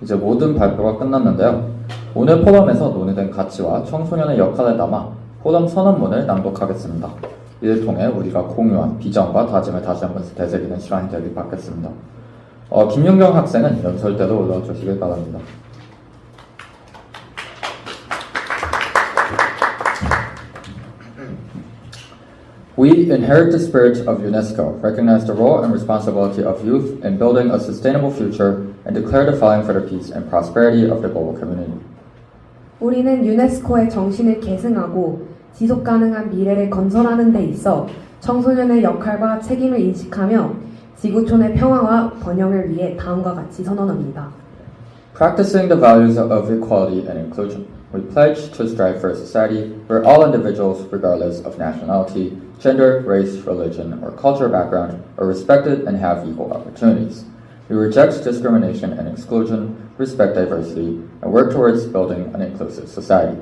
이제 모든 발표가 끝났는데요. 오늘 포럼에서 논의된 가치와 청소년의 역할을 담아 포럼 선언문을 낭독하겠습니다. 이를 통해 우리가 공유한 비전과 다짐을 다시 한번 되새기는 시간이 되길 바겠습니다. 어, 김윤경 학생은 연설대로 올라와 주시길 바랍니다. We inherit the spirit of UNESCO, recognize the role and responsibility of youth in building a sustainable future, and declare the following for the peace and prosperity of the global community. 우리는 유네스코의 정신을 계승하고 지속 가능한 미래를 건설하는 데 있어 청소년의 역할과 책임을 인식하며 지구촌의 평화와 번영을 위해 다음과 같이 선언합니다. Practicing the values of equality and inclusion, we pledge to strive for a society where all individuals, regardless of nationality, gender, race, religion, or cultural background, are respected and have equal opportunities. We reject discrimination and exclusion, respect diversity, and work towards building an inclusive society.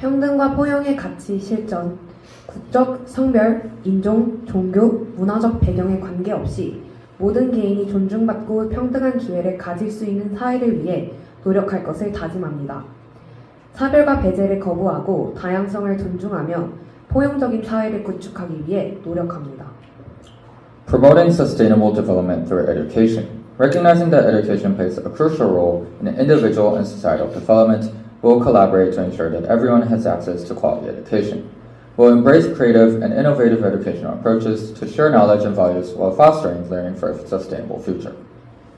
평등과 포용의 가치 실전, 국적, 성별, 인종, 종교, 문화적 배경에 관계없이 모든 개인이 존중받고 평등한 기회를 가질 수 있는 사회를 위해 노력할 것을 다짐합니다. 차별과 배제를 거부하고 다양성을 존중하며 포용적인 사회를 구축하기 위해 노력합니다. Promoting sustainable development through education. Recognizing that education plays a crucial role in individual and societal development, we'll collaborate to ensure that everyone has access to quality education. We'll embrace creative and innovative educational approaches to share knowledge and values while fostering learning for a sustainable future.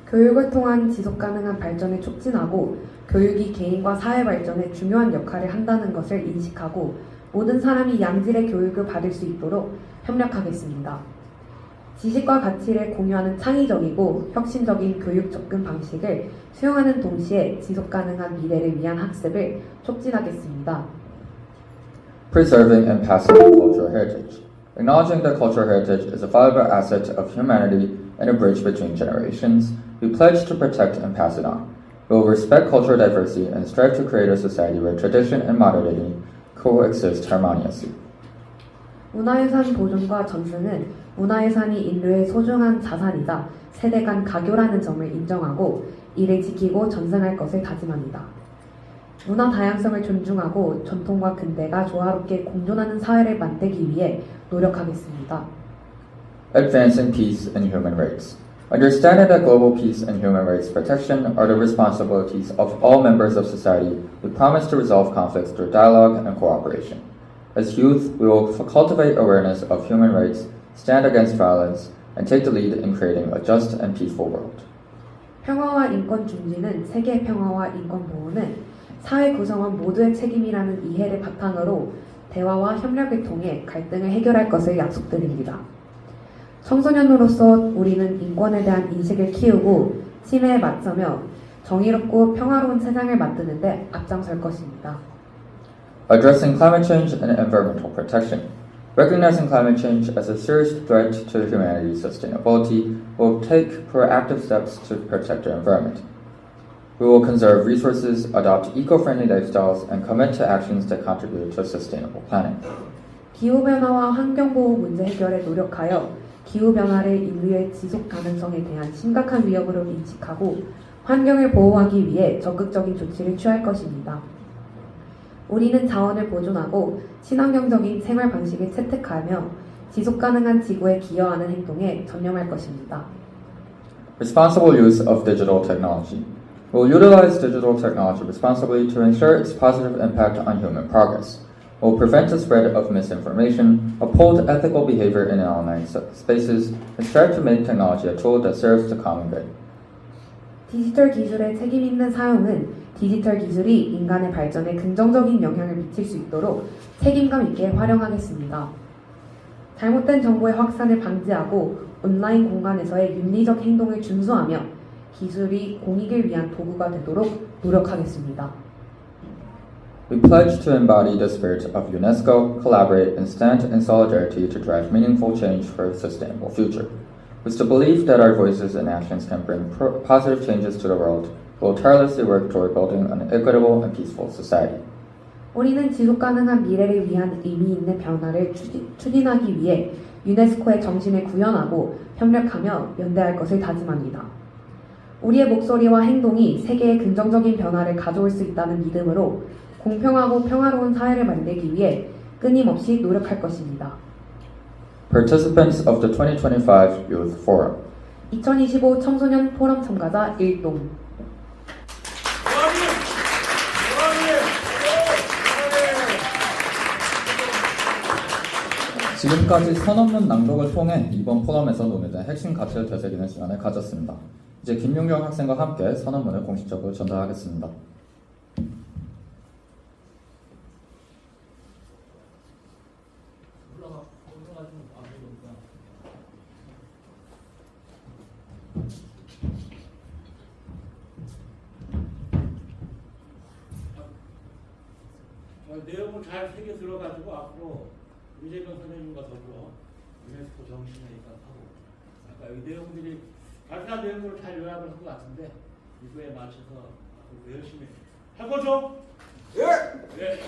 교육을 통한 지속 가능한 발전을 촉진하고 교육이 개인과 사회 발전에 중요한 역할을 한다는 것을 인식하고 모든 사람이 양질의 교육을 받을 수 있도록 협력하겠습니다. 지식과 가치를 공유하는 창의적이고 혁신적인 교육 접근 방식을 수용하는 동시에 지속 가능한 미래를 위한 학습을 촉진하겠습니다. Preserving and passing on cultural heritage. Acknowledging that cultural heritage is a valuable asset of humanity and a bridge between generations, we pledge to protect and pass it on. We will respect cultural diversity and strive to create a society where tradition and modernity coexist harmoniously. 문화유산 보존과 전승은 문화유산이 인류의 소중한 자산이자 세대 간 가교라는 점을 인정하고 이를 지키고 전승할 것을 다짐합니다. 문화 다양성을 존중하고 전통과 근대가 조화롭게 공존하는 사회를 만들기 위해 노력하겠습니다. Advancing peace and human rights. Understanding that global peace and human rights protection are the responsibilities of all members of society, we promise to resolve conflicts through dialogue and cooperation. As youth, we will f- cultivate awareness of human rights, stand against violence, and take the lead in creating a just and peaceful world. 평화와 인권 중지는 세계 평화와 인권 보호는 사회 구성원 모두의 책임이라는 이해를 바탕으로 대화와 협력을 통해 갈등을 해결할 것을 약속드립니다. 청소년으로서 우리는 인권에 대한 인식을 키우고 침해에 맞서며 정의롭고 평화로운 세상을 만드는데 앞장설 것입니다. Addressing climate change and environmental protection. Recognizing climate change as a serious threat to humanity's sustainability, we'll take proactive steps to protect our environment. We will conserve resources, adopt eco friendly lifestyles, and commit to actions that contribute to sustainable planning. 기후 변화와 환경 보호 문제 해결에 노력하여 기후변화를 인류의 지속 가능성에 대한 심각한 위협으로 인식하고 환경을 보호하기 위해 적극적인 조치를 취할 것입니다. 우리는 자원을 보존하고 친환경적인 생활 방식을 채택하며 지속 가능한 지구에 기여하는 행동에 전념할 것입니다. Responsible use of digital technology. We'll utilize digital technology responsibly to ensure its positive impact on human progress. We'll prevent the spread of misinformation, uphold ethical behavior in online spaces, and strive to make technology a tool that serves the common good. 디지털 기술의 책임 있는 사용은 디지털 기술이 인간의 발전에 긍정적인 영향을 미칠 수 있도록 책임감 있게 활용하겠습니다. 잘못된 정보의 확산을 방지하고 온라인 공간에서의 윤리적 행동을 준수하며 기술이 공익을 위한 도구가 되도록 노력하겠습니다. We pledge to embody the spirit of UNESCO, collaborate, and stand in solidarity to drive meaningful change for a sustainable future. With the belief that our voices and actions can bring positive changes to the world, we'll tirelessly work toward building an equitable and peaceful society. 우리는 지속 가능한 미래를 위한 의미 있는 변화를 추진- 추진하기 위해 유네스코의 정신을 구현하고 협력하며 연대할 것을 다짐합니다. 우리의 목소리와 행동이 세계에 긍정적인 변화를 가져올 수 있다는 믿음으로 공평하고 평화로운 사회를 만들기 위해 끊임없이 노력할 것입니다. Participants of the 2025 Youth Forum. 2025 청소년 포럼 참가자 1동 지금까지 선언문 낭독을 통해 이번 포럼에서 논의된 핵심 가치를 되새기는 시간을 가졌습니다. 이제 김용경 학생과 함께 선언문을 공식적으로 전달하겠습니다. 어, 내용을 잘 새겨 들어가지고 앞으로 유재경 선생님과 더불어 유네스코 정신회의가 하고 아까 이 내용들이 발표한 내용들을 잘 요약을 한 것 같은데 이거에 맞춰서 앞으로 열심히 할 거죠? 예. 네.